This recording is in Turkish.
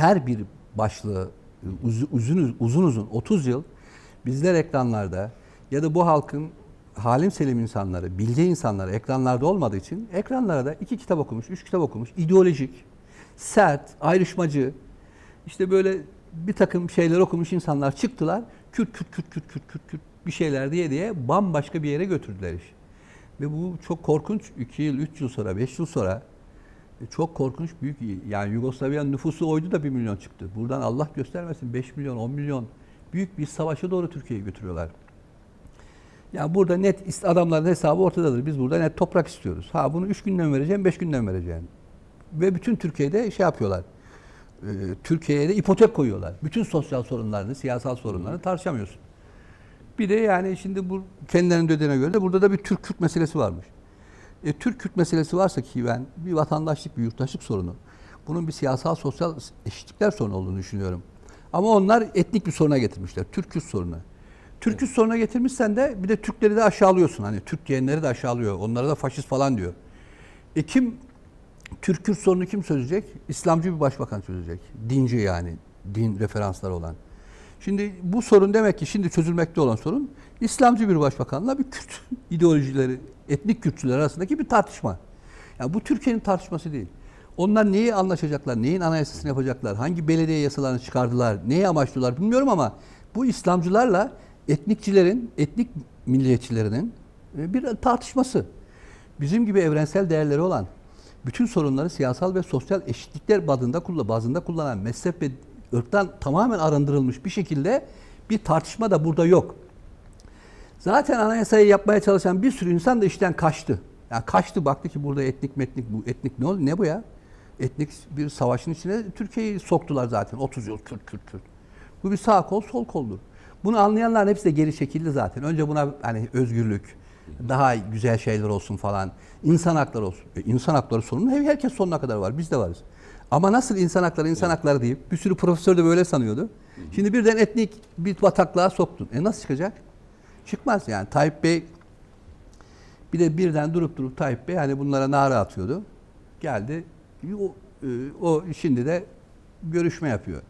her bir başlığı uz- uzun uzun uzun 30 yıl bizler ekranlarda ya da bu halkın halim selim insanları, bildiği insanları ekranlarda olmadığı için ekranlara da iki kitap okumuş, üç kitap okumuş, ideolojik, sert, ayrışmacı, işte böyle bir takım şeyler okumuş insanlar çıktılar. Kürt kürt kürt kürt kürt kürt kürt bir şeyler diye diye bambaşka bir yere götürdüler iş. Ve bu çok korkunç 2 yıl, 3 yıl sonra, 5 yıl sonra çok korkunç büyük yani Yugoslavya'nın nüfusu oydu da 1 milyon çıktı. Buradan Allah göstermesin 5 milyon, 10 milyon büyük bir savaşa doğru Türkiye'yi götürüyorlar. Yani burada net adamların hesabı ortadadır. Biz burada net toprak istiyoruz. Ha bunu 3 günden vereceğim, 5 günden vereceğim. Ve bütün Türkiye'de şey yapıyorlar. Ee, Türkiye'ye de ipotek koyuyorlar. Bütün sosyal sorunlarını, siyasal sorunlarını tartışamıyorsun. Bir de yani şimdi bu kendilerinin dediğine göre de burada da bir Türk-Kürt meselesi varmış. E, Türk-Kürt meselesi varsa ki ben bir vatandaşlık, bir yurttaşlık sorunu. Bunun bir siyasal, sosyal eşitlikler sorunu olduğunu düşünüyorum. Ama onlar etnik bir soruna getirmişler. Türk-Kürt sorunu. Türk-Kürt soruna getirmişsen de bir de Türkleri de aşağılıyorsun. Hani Türk diyenleri de aşağılıyor. Onlara da faşist falan diyor. E kim Türk-Kürt sorunu kim çözecek? İslamcı bir başbakan çözecek. Dinci yani. Din referansları olan. Şimdi bu sorun demek ki şimdi çözülmekte olan sorun İslamcı bir başbakanla bir Kürt ideolojileri, etnik Kürtçüler arasındaki bir tartışma. Yani bu Türkiye'nin tartışması değil. Onlar neyi anlaşacaklar, neyin anayasasını yapacaklar, hangi belediye yasalarını çıkardılar, neyi amaçlıyorlar bilmiyorum ama bu İslamcılarla etnikçilerin, etnik milliyetçilerinin e, bir tartışması. Bizim gibi evrensel değerleri olan, bütün sorunları siyasal ve sosyal eşitlikler bazında, bazında kullanan mezhep ve ırktan tamamen arındırılmış bir şekilde bir tartışma da burada yok. Zaten anayasayı yapmaya çalışan bir sürü insan da işten kaçtı. Yani kaçtı baktı ki burada etnik metnik bu etnik ne oldu ne bu ya? Etnik bir savaşın içine Türkiye'yi soktular zaten 30 yıl Kürt Kürt Kürt. Bu bir sağ kol sol koldur. Bunu anlayanların hepsi de geri çekildi zaten. Önce buna hani özgürlük, daha güzel şeyler olsun falan, insan hakları olsun. E, insan hakları sorunu her- herkes sonuna kadar var. Biz de varız. Ama nasıl insan hakları insan hakları deyip bir sürü profesör de böyle sanıyordu. Şimdi birden etnik bir bataklığa soktun. E nasıl çıkacak? Çıkmaz yani. Tayyip Bey bir de birden durup durup Tayyip Bey hani bunlara nara atıyordu. Geldi. O, e, o şimdi de görüşme yapıyor.